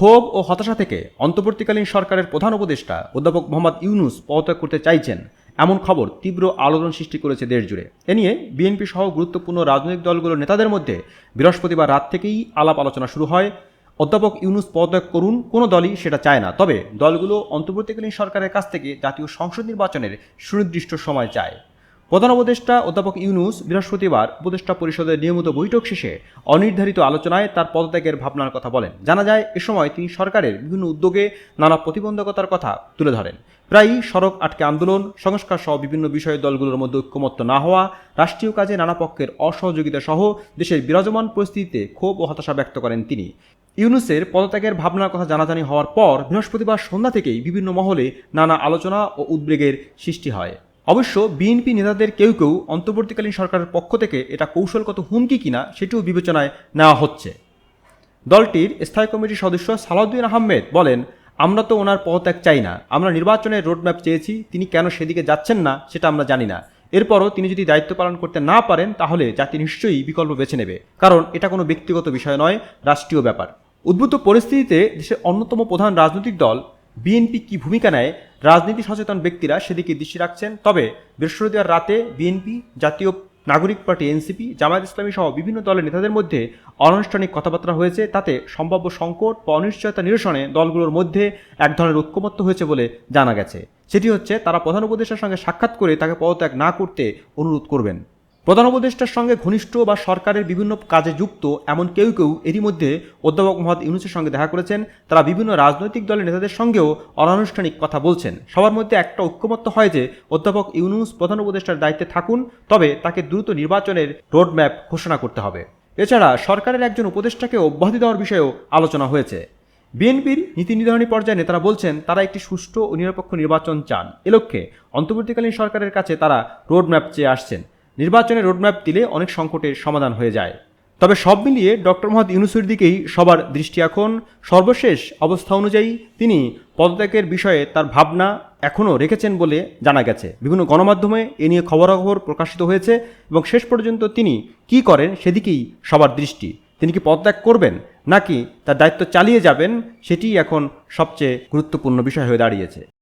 ক্ষোভ ও হতাশা থেকে অন্তর্বর্তীকালীন সরকারের প্রধান উপদেষ্টা অধ্যাপক মোহাম্মদ ইউনুস পদত্যাগ করতে চাইছেন, এমন খবর তীব্র আলোড়ন সৃষ্টি করেছে দেশ জুড়ে এ নিয়ে বিএনপি সহ গুরুত্বপূর্ণ রাজনৈতিক দলগুলোর নেতাদের মধ্যে বৃহস্পতিবার রাত থেকেই আলাপ আলোচনা শুরু হয়। অধ্যাপক ইউনুস পদত্যাগ করুন, কোনো দলই সেটা চায় না। তবে দলগুলো অন্তর্বর্তীকালীন সরকারের কাছ থেকে জাতীয় সংসদ নির্বাচনের সুনির্দিষ্ট সময় চায়। প্রধান উপদেষ্টা অধ্যাপক ইউনুস বৃহস্পতিবার উপদেষ্টা পরিষদের নিয়মিত বৈঠক শেষে অনির্ধারিত আলোচনায় তার পদত্যাগের ভাবনার কথা বলেন। জানা যায়, এ সময় তিনি সরকারের বিভিন্ন উদ্যোগে নানা প্রতিবন্ধকতার কথা তুলে ধরেন। প্রায়ই সড়ক আটকে আন্দোলন, সংস্কার সহ বিভিন্ন বিষয়ে দলগুলোর মধ্যে ঐক্যমত্য না হওয়া, রাষ্ট্রীয় কাজে নানা পক্ষের অসহযোগিতা সহ দেশের বিরাজমান পরিস্থিতিতে ক্ষোভ ও হতাশা ব্যক্ত করেন তিনি। ইউনুসের পদত্যাগের ভাবনার কথা জানাজানি হওয়ার পর বৃহস্পতিবার সন্ধ্যা থেকেই বিভিন্ন মহলে নানা আলোচনা ও উদ্বেগের সৃষ্টি হয়। অবশ্য বিএনপি নেতাদের কেউ কেউ অন্তর্বর্তীকালীন সরকারের পক্ষ থেকে এটা কৌশলগত হুমকি কিনা সেটিও বিবেচনায় নেওয়া হচ্ছে। দলটির স্থায়ী কমিটির সদস্য সালাউদ্দিন আহমেদ বলেন, আমরা তো ওনার পদত্যাগ চাই না। আমরা নির্বাচনের রোডম্যাপ চেয়েছি, তিনি কেন সেদিকে যাচ্ছেন না সেটা আমরা জানি না। এরপরও তিনি যদি দায়িত্ব পালন করতে না পারেন, তাহলে জাতি নিশ্চয়ই বিকল্প বেছে নেবে। কারণ এটা কোনো ব্যক্তিগত বিষয় নয়, রাষ্ট্রীয় ব্যাপার। উদ্ভূত পরিস্থিতিতে দেশের অন্যতম প্রধান রাজনৈতিক দল বিএনপি কি ভূমিকা নেয় রাজনীতি সচেতন ব্যক্তিরা সেদিকে দৃষ্টি রাখছেন। তবে বৃহস্পতিবার রাতে বিএনপি, জাতীয় নাগরিক পার্টি, এনসিপি, জামায়াত ইসলামী সহ বিভিন্ন দলের নেতাদের মধ্যে অনানুষ্ঠানিক কথাবার্তা হয়েছে। তাতে সম্ভাব্য সংকট বা অনিশ্চয়তা নিরসনে দলগুলোর মধ্যে এক ধরনের ঐক্যমত্য হয়েছে বলে জানা গেছে। সেটি হচ্ছে, তারা প্রধান উপদেষ্টার সঙ্গে সাক্ষাৎ করে তাকে পদত্যাগ না করতে অনুরোধ করবেন। প্রধান উপদেষ্টার সঙ্গে ঘনিষ্ঠ বা সরকারের বিভিন্ন কাজে যুক্ত এমন কেউ কেউ এরই মধ্যে অধ্যাপক মোহাম্মদ ইউনুসের সঙ্গে দেখা করেছেন। তারা বিভিন্ন রাজনৈতিক দলের নেতাদের সঙ্গেও অনানুষ্ঠানিক কথা বলছেন। সবার মধ্যে একটা ঐক্যমত্য হয় যে, অধ্যাপক ইউনুস প্রধান উপদেষ্টার দায়িত্বে থাকুন, তবে তাকে দ্রুত নির্বাচনের রোডম্যাপ ঘোষণা করতে হবে। এছাড়া সরকারের একজন উপদেষ্টাকে অব্যাহতি দেওয়ার বিষয়েও আলোচনা হয়েছে। বিএনপির নীতি নির্ধারণী পর্যায়ে নেতারা বলছেন, তারা একটি সুষ্ঠু ও নিরপেক্ষ নির্বাচন চান। এ লক্ষ্যে অন্তর্বর্তীকালীন সরকারের কাছে তারা রোডম্যাপ চেয়ে আসছেন। নির্বাচনের রোডম্যাপ দিলে অনেক সংকটের সমাধান হয়ে যায়। তবে সব মিলিয়ে ডক্টর মোহাম্মদ ইউনুসের দিকেই সবার দৃষ্টি এখন। সর্বশেষ অবস্থা অনুযায়ী তিনি পদত্যাগের বিষয়ে তার ভাবনা এখনও রেখেছেন বলে জানা গেছে। বিভিন্ন গণমাধ্যমে এ নিয়ে খবরাখবর প্রকাশিত হয়েছে এবং শেষ পর্যন্ত তিনি কি করেন সেদিকেই সবার দৃষ্টি। তিনি কি পদত্যাগ করবেন নাকি তার দায়িত্ব চালিয়ে যাবেন সেটিই এখন সবচেয়ে গুরুত্বপূর্ণ বিষয় হয়ে দাঁড়িয়েছে।